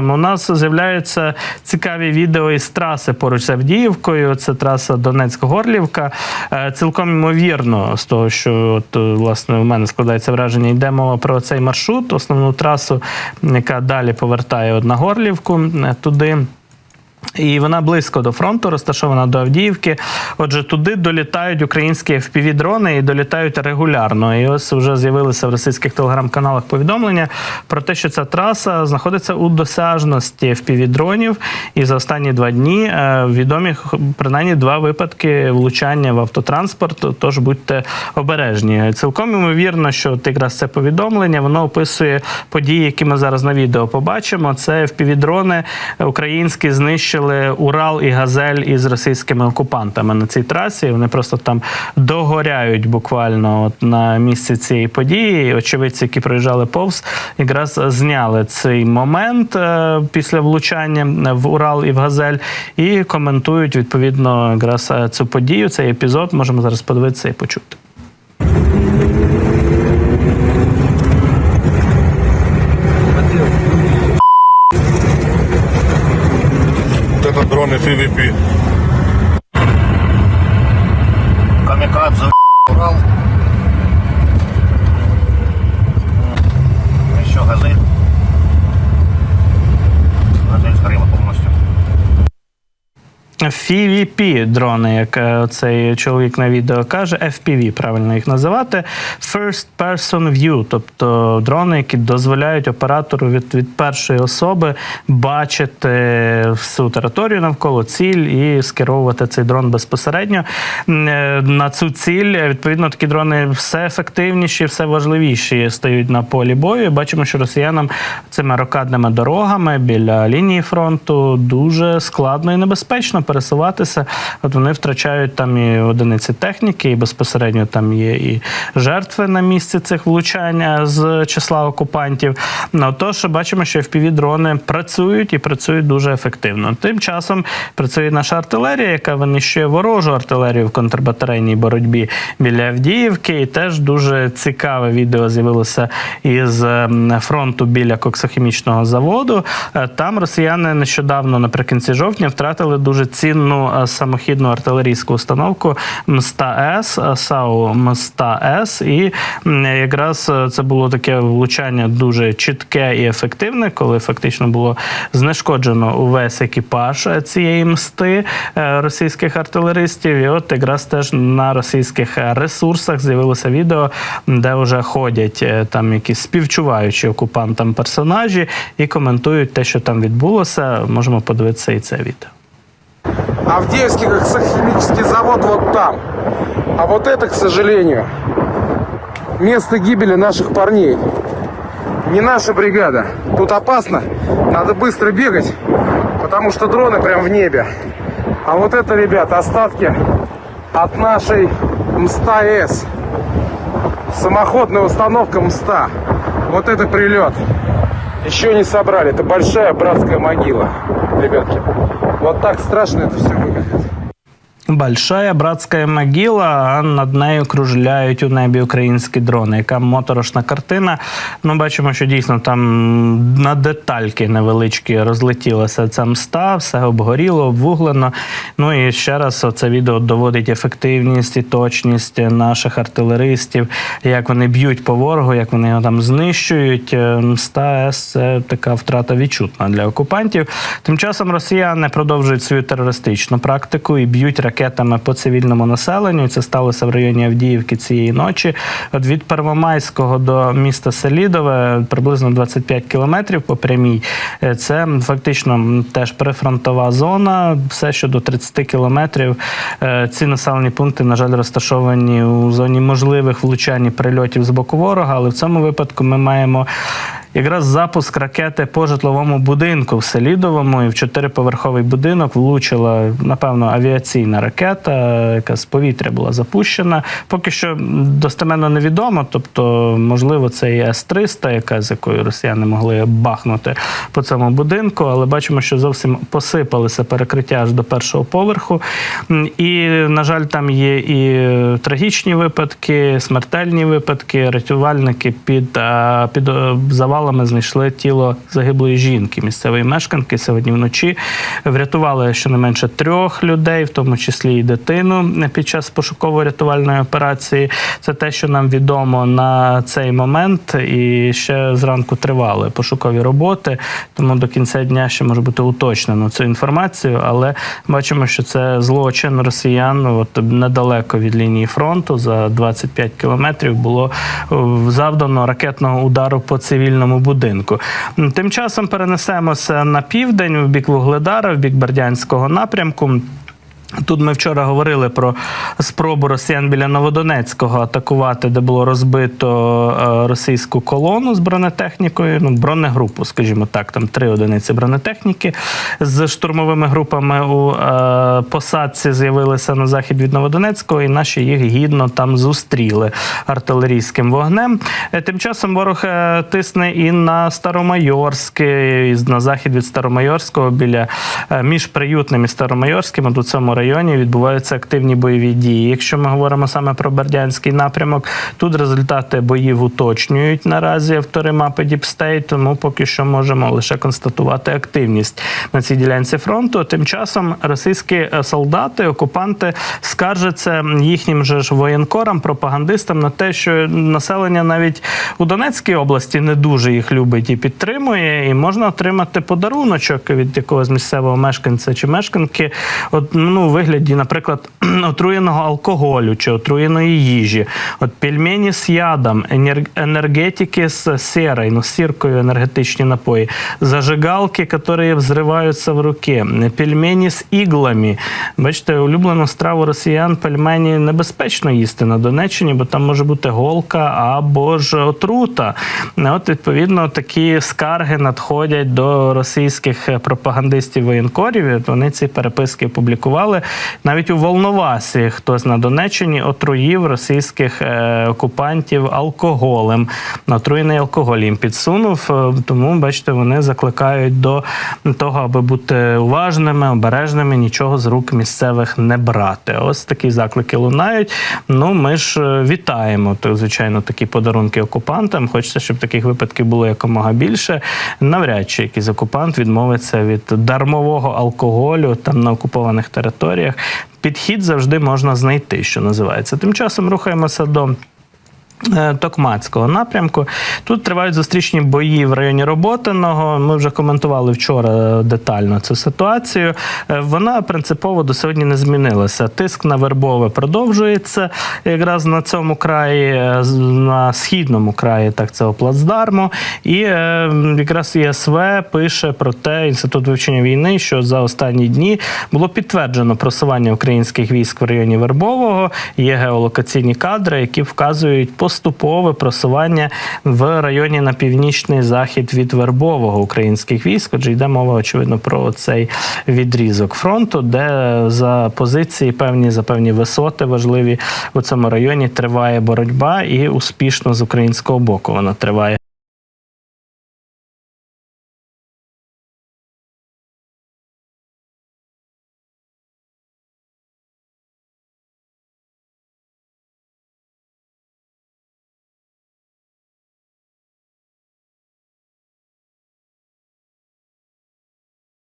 У нас з'являються цікаві відео із траси поруч з Авдіївкою. Це траса Донецьк-Горлівка. Е, Цілком ймовірно, з того, що от, власне у мене складається враження, йде мова про цей маршрут, основну трасу, яка далі повертає от на Горлівку е, туди. І вона близько до фронту, розташована до Авдіївки. Отже, туди долітають українські FPV-дрони і долітають регулярно. І ось вже з'явилися в російських телеграм-каналах повідомлення про те, що ця траса знаходиться у досяжності FPV-дронів. І за останні два дні е, відомі принаймні два випадки влучання в автотранспорт. Тож будьте обережні. Цілком ймовірно, що от якраз це повідомлення воно описує події, які ми зараз на відео побачимо. Це FPV-дрони українські знищили Урал і Газель із російськими окупантами на цій трасі. Вони просто там догоряють буквально от на місці цієї події. Очевидці, які проїжджали повз, якраз зняли цей момент е, після влучання в Урал і в Газель і коментують відповідно якраз е, цю подію, цей епізод. Можемо зараз подивитися і почути. Вот это FVP. Камикадзе, Урал. Еще газель. Газель сгорела полностью. FPV дрони, як е, цей чоловік на відео каже, FPV, правильно їх називати. First Person View, тобто дрони, які дозволяють оператору від, від першої особи бачити всю територію навколо ціль і скеровувати цей дрон безпосередньо. Е, На цю ціль е, відповідно такі дрони все ефективніші, все важливіші стають на полі бою. Бачимо, що росіянам цими рокадними дорогами біля лінії фронту дуже складно і небезпечно пересуватися. От вони втрачають там і одиниці техніки, і безпосередньо там є і жертви на місці цих влучань з числа окупантів. Ну тож бачимо, що fpv дрони працюють і працюють дуже ефективно. Тим часом працює наша артилерія, яка винищує ворожу артилерію в контрбатарейній боротьбі біля Авдіївки. І теж дуже цікаве відео з'явилося із ем, фронту біля коксохімічного заводу. Е, Там росіяни нещодавно, наприкінці жовтня, втратили дуже цінну е, самохідну артилерійську установку МСТА-С, е, САУ МСТА-С. І якраз е, це було таке влучання дуже чітке і ефективне, коли фактично було знешкоджено увесь екіпаж цієї мсти російських артилеристів. І от якраз теж на російських ресурсах з'явилося відео, де вже ходять там якісь співчуваючі окупантам персонажі і коментують те, що там відбулося. Можемо подивитися і це відео. Авдеевский химический завод вот там. А вот это, к сожалению, место гибели наших парней. Не наша бригада. Тут опасно. Надо быстро бегать, потому что дроны прям в небе. А вот это, ребята, остатки от нашей МСТА-С. Самоходная установка МСТА. Вот это прилет. Еще не собрали. Это большая братская могила, ребятки. Вот так страшно это все выглядит. Большая братська могила, а над нею кружляють у небі українські дрони. Яка моторошна картина. Ну, бачимо, що дійсно там на детальки невеличкі розлетілася ця мста, все обгоріло, обвуглено. Ну і ще раз це відео доводить ефективність і точність наших артилеристів, як вони б'ють по ворогу, як вони його там знищують. Е, Мста С це така втрата відчутна для окупантів. Тим часом росіяни продовжують свою терористичну практику і б'ють ракетами по цивільному населенню. Це сталося в районі Авдіївки цієї ночі. От від Первомайського до міста Селідове приблизно 25 кілометрів по прямій. Е, Це фактично теж прифронтова зона. Все, що до 30 кілометрів. Е, Ці населені пункти, на жаль, розташовані у зоні можливих влучань і прильотів з боку ворога. Але в цьому випадку ми маємо якраз запуск ракети по житловому будинку в Селідовому, і в чотириповерховий будинок влучила, напевно, авіаційна ракета, яка з повітря була запущена. Поки що достеменно невідомо. Тобто, можливо, це і С-300, яка з якою росіяни могли бахнути по цьому будинку, але бачимо, що зовсім посипалися перекриття аж до першого поверху. І, на жаль, там є і трагічні випадки, смертельні випадки. Рятувальники під, під е, завалом завалами знайшли тіло загиблої жінки, місцевої мешканки. Сьогодні вночі врятували щонайменше трьох людей, в тому числі і дитину під час пошуково-рятувальної операції. Це те, що нам відомо на цей момент, і ще зранку тривали пошукові роботи. Тому до кінця дня ще може бути уточнено цю інформацію. Але бачимо, що це злочин росіян. От недалеко від лінії фронту за 25 кілометрів було завдано ракетного удару по цивільному будинку. Тим часом перенесемося на південь, в бік Вугледара, в бік Бердянського напрямку. Тут ми вчора говорили про спробу росіян біля Новодонецького атакувати, де було розбито е, російську колону з бронетехнікою, ну бронегрупу, скажімо так, там три одиниці бронетехніки з штурмовими групами у е, посадці з'явилися на захід від Новодонецького, і наші їх гідно там зустріли артилерійським вогнем. Е, Тим часом ворог е, тисне і на Старомайорське, і на захід від Старомайорського біля між Приютним і Старомайорським. От у цьому районі відбуваються активні бойові дії. Якщо ми говоримо саме про Бердянський напрямок, тут результати боїв уточнюють наразі автори мапи Діпстейт, тому поки що можемо лише констатувати активність на цій ділянці фронту. Тим часом російські е, солдати, окупанти скаржаться їхнім же ж воєнкорам, пропагандистам на те, що населення навіть у Донецькій області не дуже їх любить і підтримує, і можна отримати подаруночок від якогось місцевого мешканця чи мешканки, от ну вигляді, наприклад, отруєного алкоголю чи отруєної їжі, от пельмені з ядом, енергетики з сірою, ну сіркою енергетичні напої, зажигалки, які взриваються в руки, пельмені з іглами. Бачите, улюблену страву росіян пельмені небезпечно їсти на Донеччині, бо там може бути голка або ж отрута. От відповідно такі скарги надходять до російських пропагандистів воєнкорів. Вони ці переписки публікували. Навіть у Волновасі хтось на Донеччині отруїв російських е, окупантів алкоголем. Отруєний алкоголь їм підсунув. Е, Тому, бачите, вони закликають до того, аби бути уважними, обережними, нічого з рук місцевих не брати. Ось такі заклики лунають. Ну, ми ж е, вітаємо, то, звичайно, такі подарунки окупантам. Хочеться, щоб таких випадків було якомога більше. Навряд чи якийсь окупант відмовиться від дармового алкоголю там на окупованих територіях. Підхід завжди можна знайти, що називається. Тим часом рухаємося до. Е, Токмацького напрямку тут тривають зустрічні бої в районі Роботиного. Ми вже коментували вчора детально цю ситуацію. Е, Вона принципово до сьогодні не змінилася. Тиск на Вербове продовжується якраз на цьому краї, е, на східному краї так цього плацдарму. І якраз ІСВ пише про те, інститут вивчення війни, що за останні дні було підтверджено просування українських військ в районі Вербового. Є геолокаційні кадри, які вказують поступове просування в районі на північний захід від Вербового українських військ. Отже, йде мова очевидно про цей відрізок фронту, де за позиції певні за певні висоти важливі у цьому районі триває боротьба і успішно з українського боку вона триває.